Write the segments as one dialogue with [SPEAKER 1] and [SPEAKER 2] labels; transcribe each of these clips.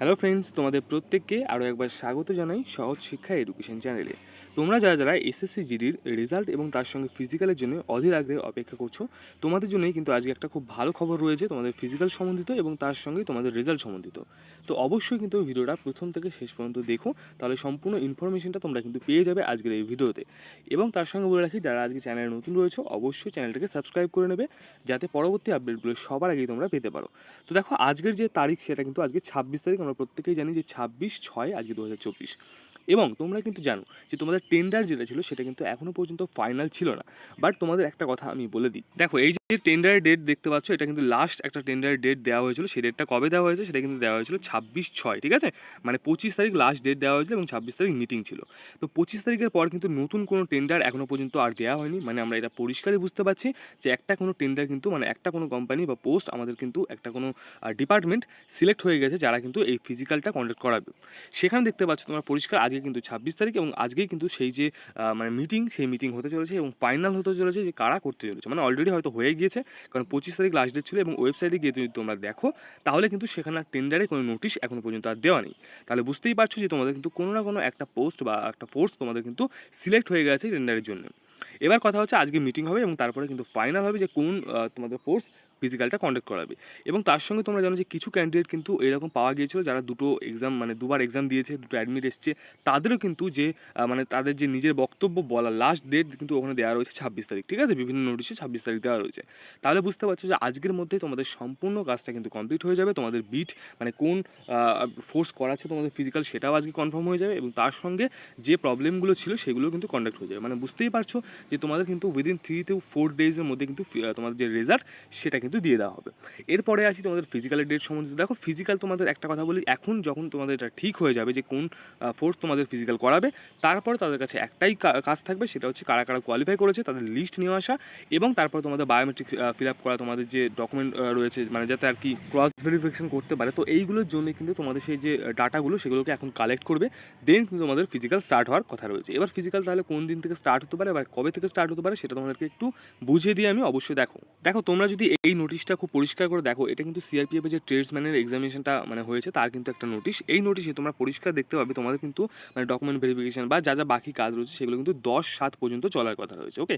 [SPEAKER 1] Hello friends তোমাদের প্রত্যেককে আরও একবার স্বাগত জানাই সহজ শিক্ষা এডুকেশন চ্যানেলে তোমরা যারা যারা এসএসসি জিডির রেজাল্ট এবং তার সঙ্গে ফিজিক্যালের জন্য অধীর আগ্রহে অপেক্ষা করছ, তোমাদের জন্যই কিন্তু আজকে একটা খুব ভালো খবর রয়েছে তোমাদের ফিজিক্যাল সম্বন্ধিত এবং তার সঙ্গে তোমাদের রেজাল্ট সম্বন্ধিত। তো অবশ্যই কিন্তু ভিডিওটা প্রথম থেকে শেষ পর্যন্ত দেখো, তাহলে সম্পূর্ণ ইনফরমেশনটা তোমরা কিন্তু পেয়ে যাবে আজকের এই ভিডিওতে। এবং তার সঙ্গে বলে রাখি, যারা আজকে চ্যানেলে নতুন রয়েছে, অবশ্যই চ্যানেলটাকে সাবস্ক্রাইব করে নেবে, যাতে পরবর্তী আপডেটগুলো সবার আগেই তোমরা পেতে পারো। তো দেখো, আজকের যে তারিখ, সেটা কিন্তু আজকে ছাব্বিশ তারিখ আমরা প্রত্যেকেই জানি যে ছাব্বিশ ছয় আজকে দু হাজার চব্বিশ। এবং তোমরা কিন্তু জানো যে তোমাদের টেন্ডার যেটা ছিল সেটা কিন্তু এখনও পর্যন্ত ফাইনাল ছিল না। বাট তোমাদের একটা কথা আমি বলে দিই। দেখো, এই যে টেন্ডারের ডেট দেখতে পাচ্ছ, এটা কিন্তু লাস্ট একটা টেন্ডারের ডেট দেওয়া হয়েছিল। সেই ডেটটা কবে দেওয়া হয়েছে, সেটা কিন্তু দেওয়া হয়েছিল ছাব্বিশ ছয়, ঠিক আছে? মানে পঁচিশ তারিখ লাস্ট ডেট দেওয়া হয়েছিল এবং ছাব্বিশ তারিখ মিটিং ছিল। তো পঁচিশ তারিখের পর কিন্তু নতুন কোনো টেন্ডার এখনও পর্যন্ত আর দেওয়া হয়নি। মানে আমরা এটা পরিষ্কারই বুঝতে পারছি যে একটা কোনো টেন্ডার কিন্তু মানে একটা কোনো কোম্পানি বা পোস্ট আমাদের কিন্তু একটা কোনো ডিপার্টমেন্ট সিলেক্ট হয়ে গেছে যারা কিন্তু এই ফিজিক্যালটা কন্ডাক্ট করাবে। সেখানে দেখতে পাচ্ছ তোমরা পরিষ্কার আজকে কিন্তু ছাব্বিশ তারিখ এবং আজকেই কিন্তু সেই যে মানে মিটিং সেই মিটিং হতে চলেছে এবং ফাইনাল হতে চলেছে যে কারা করতে চলেছে। মানে অলরেডি হয়তো হয়ে গিয়েছে, কারণ পঁচিশ তারিখ লাস্ট ডেট ছিল এবং ওয়েবসাইটে গিয়ে যদি তোমরা দেখো, তাহলে কিন্তু সেখানে টেন্ডারে কোনো নোটিশ এখনও পর্যন্ত আর দেওয়া নেই। তাহলে বুঝতেই পারছ যে তোমাদের কিন্তু কোনো না কোনো একটা পোস্ট বা একটা ফোর্স তোমাদের কিন্তু সিলেক্ট হয়ে গেছে টেন্ডারের জন্য। এবার কথা হচ্ছে আজকে মিটিং হবে এবং তারপরে কিন্তু ফাইনাল হবে যে কোন তোমাদের ফোর্স ফিজিক্যালটা কন্ডাক্ট করাবে। এবং তার সঙ্গে তোমরা জানো যে কিছু ক্যান্ডিডেট কিন্তু এরকম পাওয়া গিয়েছিল যারা দুটো এক্সাম মানে দুবার এক্সাম দিয়েছে, দুটো অ্যাডমিট এসছে। তাদেরও কিন্তু যে মানে তাদের যে নিজের বক্তব্য বলা লাস্ট ডেট কিন্তু ওখানে দেওয়া রয়েছে ছাব্বিশ তারিখ, ঠিক আছে? বিভিন্ন নোটিশে ছাব্বিশ তারিখ দেওয়া রয়েছে। তাহলে বুঝতে পারছ যে আজকের মধ্যে তোমাদের সম্পূর্ণ কাজটা কিন্তু কমপ্লিট হয়ে যাবে। তোমাদের বিট মানে কোন ফোর্স করাচ্ছে তোমাদের ফিজিক্যাল সেটাও আজকে কনফার্ম হয়ে যাবে। এবং তার সঙ্গে যে প্রবলেমগুলো ছিল সেগুলো কিন্তু কন্ডাক্ট হয়ে যাবে। মানে বুঝতেই পারছ যে তোমাদের কিন্তু উইদিন থ্রি টু ফোর ডেজের মধ্যে কিন্তু তোমাদের যে রেজাল্ট সেটা কিন্তু দিয়ে দেওয়া হবে। এরপরে আসি তোমাদের ফিজিক্যালের ডেট সম্বন্ধে। দেখো ফিজিক্যাল তোমাদের একটা কথা বলি, এখন যখন তোমাদের এটা ঠিক হয়ে যাবে যে কোন ফোর্স তোমাদের ফিজিক্যাল করাবে, তারপর তাদের কাছে একটাই কাজ থাকবে, সেটা হচ্ছে কারা কারা কোয়ালিফাই করেছে, তাদের লিস্ট নিয়ে আসা এবং তারপর তোমাদের বায়োমেট্রিক ফিল আপ করা, তোমাদের যে ডকুমেন্ট রয়েছে মানে যাতে আর কি ক্রস ভেরিফিকেশন করতে পারে। তো এইগুলোর জন্য কিন্তু তোমাদের সেই যে ডাটাগুলো, সেগুলোকে এখন কালেক্ট করবে দেন কিন্তু তোমাদের ফিজিক্যাল স্টার্ট হওয়ার কথা রয়েছে। এবার ফিজিক্যাল তাহলে কোন দিন থেকে স্টার্ট হতে পারে, বা কবে থেকে স্টার্ট হতে পারে, সেটা তোমাদেরকে একটু বুঝিয়ে দিয়ে আমি অবশ্যই দেখো। দেখো, তোমরা যদি এই নোটিশটা খুব পরিষ্কার করে দেখো, এটা কিন্তু সিআরপিএফ যে ট্রেডসম্যানের এক্সামিনেশনটা মানে হয়েছে, তার কিন্তু একটা নোটিশ এই নোটিশে তোমরা পরিষ্কার দেখতে পাবে, তোমাদের কিন্তু মানে ডকুমেন্ট ভেরিফিকেশন বা যা যা বাকি কাজ রয়েছে, সেগুলো কিন্তু দশ সাত পর্যন্ত চলার কথা রয়েছে ওকে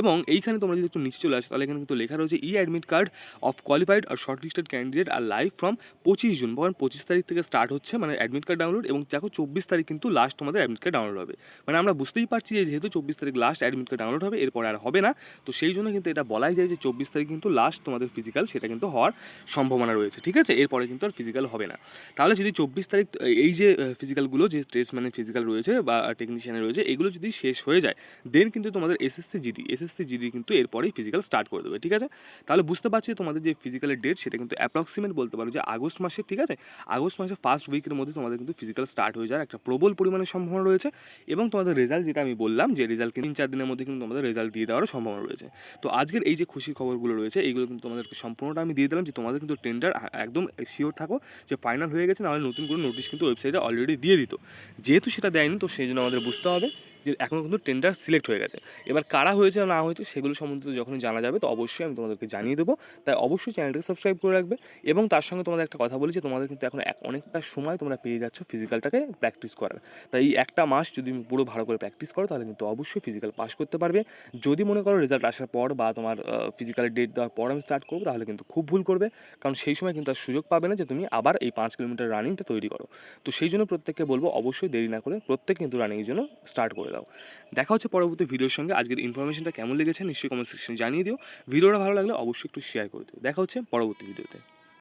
[SPEAKER 1] এবং এইখানে তোমরা যদি একটু নিচে চলে আসো, তাহলে এখানে কিন্তু লেখা রয়েছে e admit card of qualified R short listed candidate are live from পঁচিশ জুন কারণ পঁচিশ তারিখ থেকে স্টার্ট হচ্ছে মানে অ্যাডমিট কার্ড ডাউনলোড এবং দেখো চব্বিশ তারিখ কিন্তু লাস্ট তোমাদের অ্যাডমিট কার্ড ডাউনলোড হবে। মানে আমরা বুঝতেই পারছি যে যেহেতু চব্বিশ তারিখ লাস্ট অ্যাডমিট কার্ড ডাউনলোড হবে, এরপর আর হবে না। তো সেই জন্য কিন্তু এটা বলাই যায় যে চব্বিশ তারিখ কিন্তু লাস্ট তোমাদের ফিজিক্যাল সেটা কিন্তু হওয়ার সম্ভাবনা রয়েছে, ঠিক আছে? এরপরে কিন্তু আর ফিজিক্যাল হবে না। তাহলে যদি চব্বিশ তারিখ, এই যে ফিজিক্যালগুলো যে স্ট্রেস মানে ফিজিক্যাল রয়েছে বা টেকনিশিয়ানে রয়েছে, এগুলো যদি শেষ হয়ে যায় দেন কিন্তু তোমাদের এসএসসি জিডি এসএসসি জিডি কিন্তু এরপরেই ফিজিক্যাল স্টার্ট করে দেবে, ঠিক আছে? তাহলে বুঝতে পারছি তোমাদের যে ফিজিক্যালের ডেট সেটা কিন্তু অ্যাপ্রক্সিমেট বলতে পারো যে আগস্ট মাসে, ঠিক আছে? আগস্ট মাসে ফার্স্ট উইকের মধ্যে তোমাদের কিন্তু ফিজিক্যাল স্টার্ট হয়ে যাওয়ার একটা প্রবল পরিমাণে সম্ভাবনা রয়েছে এবং তোমাদের রেজাল্ট যেটা আমি বললাম, যে রেজাল্ট তিন চার দিনের মধ্যে কিন্তু তোমাদের রেজাল্ট দিয়ে দেওয়ারও সম্ভাবনা রয়েছে। তো আজকের এই যে খুশি খবরগুলো রয়েছে এইগুলো কিন্তু তোমাদেরকে সম্পূর্ণটা আমি দিয়ে দিলাম যে তোমাদের কিন্তু টেন্ডার একদম শিওর থাকো যে ফাইনাল হয়ে গেছে, নাহলে নতুন করে নোটিশ কিন্তু ওয়েবসাইটে অলরেডি দিয়ে দিত। যেহেতু সেটা দেয়নি, তো সেই জন্য আমাদের বুঝতে হবে। যে এখনও কিন্তু টেন্ডার সিলেক্ট হয়ে গেছে। এবার কারা হয়েছে না হয়েছে সেগুলো সম্বন্ধিত যখনই জানা যাবে, তো অবশ্যই আমি তোমাদেরকে জানিয়ে দেবো। তাই অবশ্যই চ্যানেলটাকে সাবস্ক্রাইব করে রাখবে এবং তার সঙ্গে তোমাদের একটা কথা বলি যে তোমাদের কিন্তু এখন অনেকটা সময় তোমরা পেয়ে যাচ্ছ ফিজিক্যালটাকে প্র্যাকটিস করার। তাই এই একটা মাস যদি তুমি পুরো ভালো করে প্র্যাকটিস করো, তাহলে কিন্তু অবশ্যই ফিজিক্যাল পাস করতে পারবে। যদি মনে করো রেজাল্ট আসার পর বা তোমার ফিজিক্যাল ডেট দেওয়ার পর আমি স্টার্ট করব, তাহলে কিন্তু খুব ভুল করবে। কারণ সেই সময় কিন্তু আর সুযোগ পাবে না যে তুমি আবার এই পাঁচ কিলোমিটার রানিংটা তৈরি করো। তো সেই জন্য প্রত্যেককে বলব, অবশ্যই দেরি না করে প্রত্যেক কিন্তু রানিংয়ের জন্য স্টার্ট করে দাও। দেখা হচ্ছে পরবর্তী ভিডিওর সঙ্গে। আজকের ইনফরমেশনটা কেমন লেগেছে নিশ্চয়ই কমেন্ট সেকশনে জানিয়ে দিও। ভিডিওটা ভালো লাগলে অবশ্যই একটু শেয়ার করে দিও। দেখা হচ্ছে পরবর্তী ভিডিওতে।